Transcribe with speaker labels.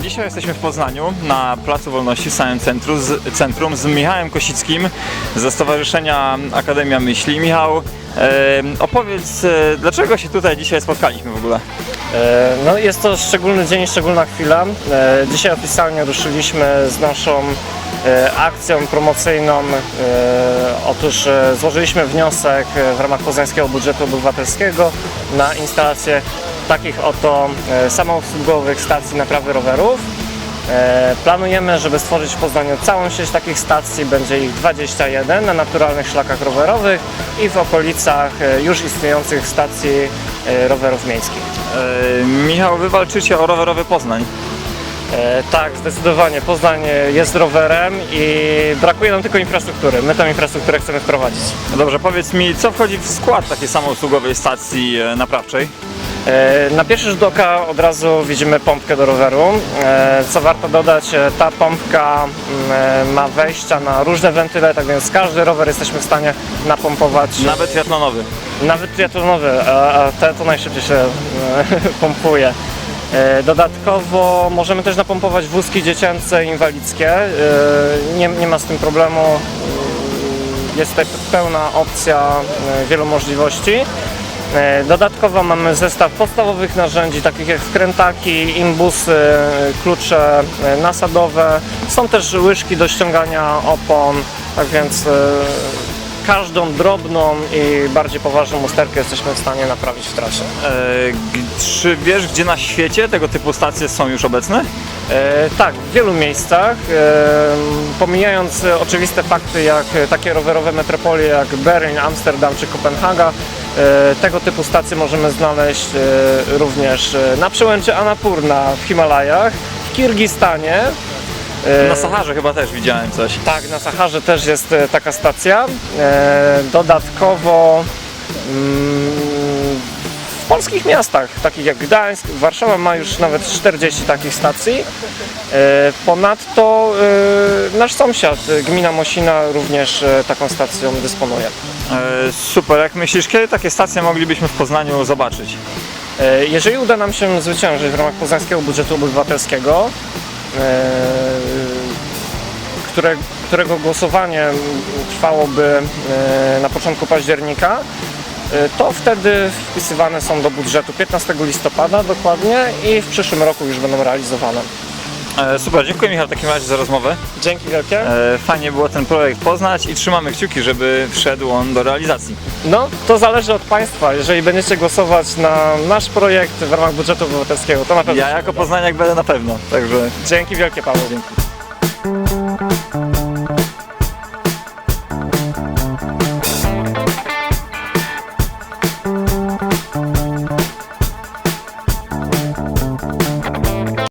Speaker 1: Dzisiaj jesteśmy w Poznaniu na Placu Wolności w samym centrum z, centrum z Michałem Kosickim ze Stowarzyszenia Akademia Myśli. Michał, e, opowiedz, e, dlaczego się tutaj dzisiaj spotkaliśmy w ogóle?
Speaker 2: E, No jest to szczególny dzień, szczególna chwila. E, Dzisiaj oficjalnie ruszyliśmy z naszą e, akcją promocyjną. E, Otóż e, złożyliśmy wniosek e, w ramach Poznańskiego Budżetu Obywatelskiego na instalację takich oto e, samoobsługowych stacji naprawy rowerów. E, Planujemy, żeby stworzyć w Poznaniu całą sieć takich stacji, będzie ich 21 na naturalnych szlakach rowerowych i w okolicach e, już istniejących stacji rowerów miejskich.
Speaker 1: Michał, wy walczycie o rowerowy Poznań.
Speaker 2: Tak, zdecydowanie. Poznań jest rowerem i brakuje nam tylko infrastruktury. My tę infrastrukturę chcemy wprowadzić.
Speaker 1: No Dobrze, powiedz mi, co wchodzi w skład takiej samousługowej stacji naprawczej?
Speaker 2: E, Na pierwszy rzut oka od razu widzimy pompkę do roweru. E, Co warto dodać, e, ta pompka mm, ma wejścia na różne wentyle, tak więc każdy rower jesteśmy w stanie napompować.
Speaker 1: Nawet triatlonowy.
Speaker 2: Nawet triatlonowy, a te to najszybciej się pompuje. Dodatkowo możemy też napompować wózki dziecięce inwalidzkie. Nie, nie ma z tym problemu. Jest tutaj pełna opcja wielu możliwości. E, Dodatkowo mamy zestaw podstawowych narzędzi, takich jak wkrętaki, imbusy, klucze e, nasadowe. Są też łyżki do ściągania opon, tak więc e, każdą drobną i bardziej poważną usterkę jesteśmy w stanie naprawić w trasie.
Speaker 1: E, Czy wiesz, gdzie na świecie tego typu stacje są już obecne?
Speaker 2: E, tak, w wielu miejscach, e, pomijając oczywiste fakty jak takie rowerowe metropolie jak Berlin, Amsterdam czy Kopenhaga, tego typu stacje możemy znaleźć e, również e, na przełęczy Annapurna w Himalajach, w Kirgistanie. e,
Speaker 1: Na Saharze chyba też widziałem coś.
Speaker 2: Tak, na Saharze też jest e, taka stacja. E, Dodatkowo mm, w polskich miastach, takich jak Gdańsk, Warszawa ma już nawet 40 takich stacji. E, Ponadto e, nasz sąsiad, e, gmina Mosina, również taką stacją dysponuje.
Speaker 1: Super, jak myślisz, kiedy takie stacje moglibyśmy w Poznaniu zobaczyć?
Speaker 2: Jeżeli uda nam się zwyciężyć w ramach Poznańskiego Budżetu Obywatelskiego, które, którego głosowanie trwałoby na początku października, to wtedy wpisywane są do budżetu 15 listopada dokładnie i w przyszłym roku już będą realizowane.
Speaker 1: E, Super, dziękuję Michał w takim razie za rozmowę.
Speaker 2: Dzięki wielkie.
Speaker 1: E, Fajnie było ten projekt poznać i trzymamy kciuki, żeby wszedł on do realizacji.
Speaker 2: No, to zależy od Państwa. Jeżeli będziecie głosować na nasz projekt w ramach budżetu obywatelskiego, to na pewno.
Speaker 1: Ja
Speaker 2: się
Speaker 1: jako
Speaker 2: uda.
Speaker 1: poznaniak będę na pewno, także
Speaker 2: Dzięki wielkie Paweł.
Speaker 1: dzięki.